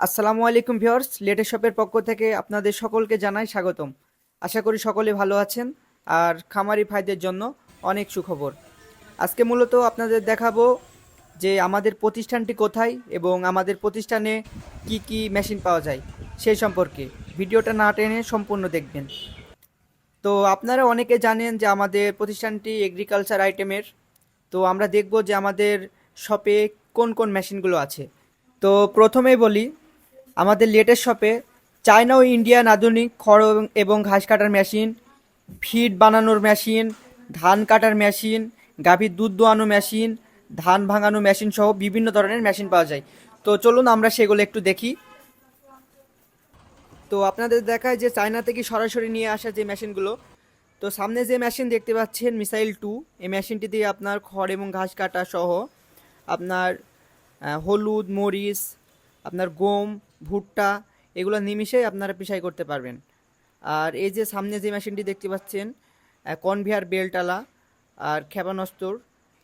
আসসালামু আলাইকুম viewers latest শপের পক্ষ থেকে আপনাদের সকলকে জানাই স্বাগতম। আশা করি সকলে ভালো আছেন আর খামারি ভাইদের জন্য অনেক সুখবর। আজকে মূলত আপনাদের দেখাবো যে আমাদের প্রতিষ্ঠানটি কোথায় এবং আমাদের প্রতিষ্ঠানে কি কি মেশিন পাওয়া যায় সেই সম্পর্কে। ভিডিওটা না টেনে সম্পূর্ণ দেখবেন। তো আপনারা অনেকে জানেন যে আমাদের প্রতিষ্ঠানটি এগ্রিকালচার আইটেমের তো আমরা দেখব যে আমাদের শপে কোন কোন মেশিনগুলো আছে। তো প্রথমেই বলি আমাদের লেটেস্ট শপে চায়না ও ইন্ডিয়ান আধুনিক খড় এবং- ঘাস কাটার মেশিন ফিড বানানোর মেশিন ধান কাটার মেশিন গাভীর দুধ দোয়ানো মেশিন ধান ভাঙানো মেশিন সহ বিভিন্ন ধরনের মেশিন পাওয়া যায়। তো চলুন আমরা সেগুলো একটু দেখি। তো আপনাদের দেখায় যে চায়না থেকে সরাসরি নিয়ে আসা যে মেশিনগুলো তো সামনে যে মেশিন দেখতে পাচ্ছেন মিসাইল টু এই মেশিনটি দিয়ে আপনার খড় এবং ঘাস কাটা সহ আপনার হলুদ, মরিচ, আপনার গম ভুট্টা, এগুলো নিমিশেই আপনারা পিসাই করতে পারবেন। আর এই যে সামনে যে মেশিনটি দেখতে পাচ্ছেন কনভিয়ার বেল্টালা আর ক্ষেপণাস্ত্র,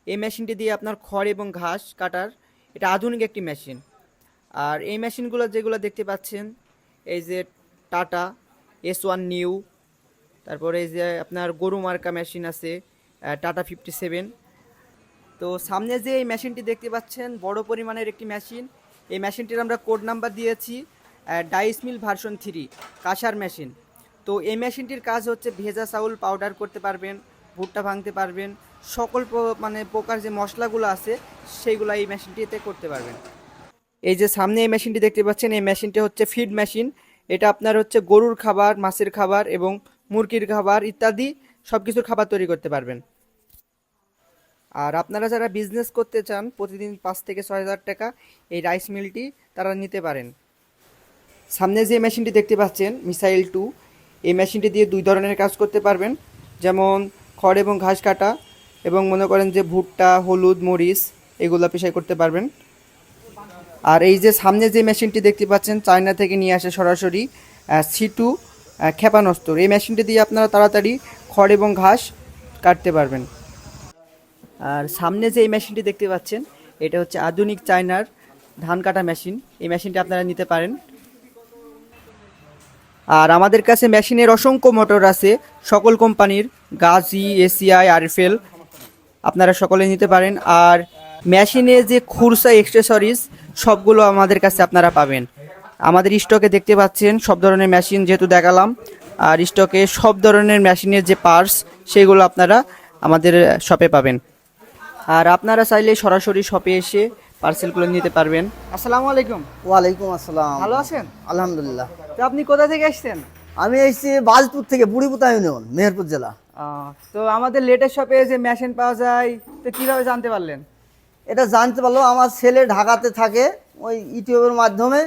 এই মেশিনটি দিয়ে আপনার খড় এবং ঘাস কাটার এটা আধুনিক একটি মেশিন। আর এই মেশিনগুলো যেগুলো দেখতে পাচ্ছেন, এই যে টাটা, এস ওয়ান নিউ, তারপরে এই যে আপনার গরু মার্কা মেশিন আছে টাটা ফিফটি সেভেন। তো সামনে যে এই মেশিনটি দেখতে পাচ্ছেন, বড় পরিমাণের একটি মেশিন এই মেশিনটির আমরা কোড নাম্বার দিয়েছি ডাইস মিল ভার্সন থ্রি, কাঁসার মেশিন। তো এই মেশিনটির কাজ হচ্ছে ভেজা চাউল পাউডার করতে পারবেন, ভুট্টা ভাঙতে পারবেন, সকল মানে প্রকার যে মশলাগুলো আছে, সেইগুলো এই মেশিনটিতে করতে পারবেন। এই যে সামনে এই মেশিনটি দেখতে পাচ্ছেন, এই মেশিনটি হচ্ছে ফিড মেশিন। এটা আপনার হচ্ছে গরুর খাবার, মাছের খাবার এবং মুরগির খাবার ইত্যাদি সব কিছুর খাবার তৈরি করতে পারবেন। আর আপনারা যারা বিজনেস করতে চান, প্রতিদিন পাঁচ থেকে ছয় হাজার টাকা এই রাইস মিলটি তারা নিতে পারেন। সামনে যে মেশিনটি দেখতে পাচ্ছেন মিসাইল টু এই মেশিনটি দিয়ে দুই ধরনের কাজ করতে পারবেন। যেমন খড় এবং ঘাস কাটা এবং মনে করেন যে ভুট্টা, হলুদ, মরিচ এগুলো পেশাই করতে পারবেন। আর এই যে সামনে যে মেশিনটি দেখতে পাচ্ছেন, চায়না থেকে নিয়ে আসে সরাসরি সি টু ক্ষেপণাস্ত্র। এই মেশিনটি দিয়ে আপনারা তাড়াতাড়ি খড় এবং ঘাস কাটতে পারবেন। আর সামনে যে এই মেশিনটি দেখতে পাচ্ছেন, এটা হচ্ছে আধুনিক চায়নার ধান কাটা মেশিন। এই মেশিনটি আপনারা নিতে পারেন। আর আমাদের কাছে মেশিনের অসংখ্য মোটর আছে। সকল কোম্পানির গাজি, এসিআই, আরএফএল আপনারা সকলে নিতে পারেন। আর মেশিনে যে খুরসা এক্সেসরিজ সবগুলো আমাদের কাছে আপনারা পাবেন। আমাদের স্টকে দেখতে পাচ্ছেন, সব ধরনের মেশিন যেহেতু দেখালাম, আর স্টকে সব ধরনের মেশিনের যে পার্টস সেগুলো আপনারা আমাদের শপে পাবেন। আর আপনারা চাইলে সরাসরি শপে এসে পার্সেলগুলো নিতে পারবেন। আসসালামু আলাইকুম। ওয়ালাইকুম আসসালাম। ভালো আছেন? আলহামদুলিল্লাহ। তো আপনি কোথা থেকে এসেছেন আমি এসেছি বাজপুর থেকে বুড়িপুতা ইউনিয়ন মেহেরপুর জেলা। তো আমাদের লেটেস্ট শপে যে মেশিন পাওয়া যায় তো কীভাবে জানতে পারলেন? এটা জানতে পারল আমার ছেলে ঢাকাতে থাকে ওই ইউটিউবের মাধ্যমে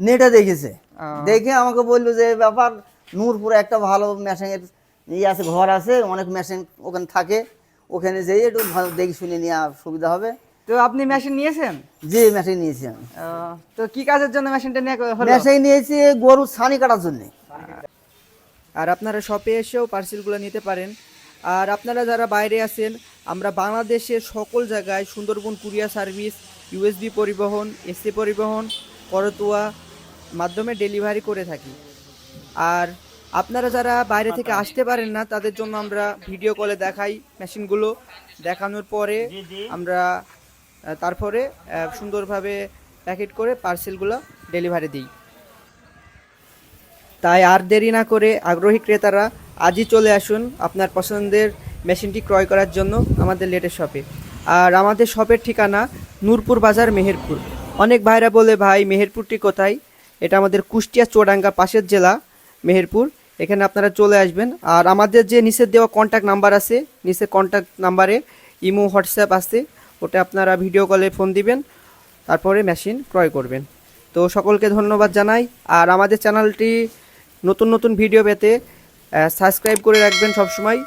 নেটে দেখেছে। দেখে আমাকে বলল যে ব্যাপার নূরপুরে একটা ভালো মেশিনের ইয়ে আছে ঘর আছে অনেক মেশিন ওখানে থাকে। ওখানে যেয়ে একটু ভালো দেখে শুনে নেওয়া সুবিধা হবে। তো আপনি মেশিন নিয়েছেন? যে মেশিন নিয়েছি আমি তো কি কাজের জন্য মেশিনটা নিয়ে হলো? মেশিন নিয়েছি গরু ছানি কাটার জন্যে। আর আপনারা শপে এসেও পার্সেলগুলো নিতে পারেন। আর আপনারা যারা বাইরে আছেন আমরা বাংলাদেশের সকল জায়গায় সুন্দরবন কুরিয়ার সার্ভিস ইউএসবি পরিবহন এসি পরিবহন করতোয়া মাধ্যমে ডেলিভারি করে থাকি। আর আপনারা যারা বাইরে থেকে আসতে পারেন না তাদের জন্য আমরা ভিডিও কলে দেখাই মেশিনগুলো দেখানোর পরে আমরা তারপরে সুন্দরভাবে প্যাকেট করে পার্সেলগুলো ডেলিভারি দিই। তাই আর দেরি না করে আগ্রহী ক্রেতারা আজই চলে আসুন আপনার পছন্দের মেশিনটি ক্রয় করার জন্য আমাদের লেটেস্ট শপে আর আমাদের শপের ঠিকানা নূরপুর বাজার মেহেরপুর। অনেক ভাইরা বলে ভাই মেহেরপুরটি কোথায়? এটা আমাদের কুষ্টিয়া চুয়াডাঙ্গা পাশের জেলা মেহেরপুর। এখানে আপনারা চলে আসবেন। আর আমাদের যে নিচের দেওয়া কন্ট্যাক্ট নাম্বার আছে নিচের কন্ট্যাক্ট নাম্বারে ইমো, হোয়াটসঅ্যাপ আছে, ওটা আপনারা ভিডিও কলে ফোন দিবেন, তারপরে মেশিন ক্রয় করবেন। তো সকলকে ধন্যবাদ জানাই, আর আমাদের চ্যানেলটি নতুন নতুন ভিডিও পেতে সাবস্ক্রাইব করে রাখবেন সবসময়।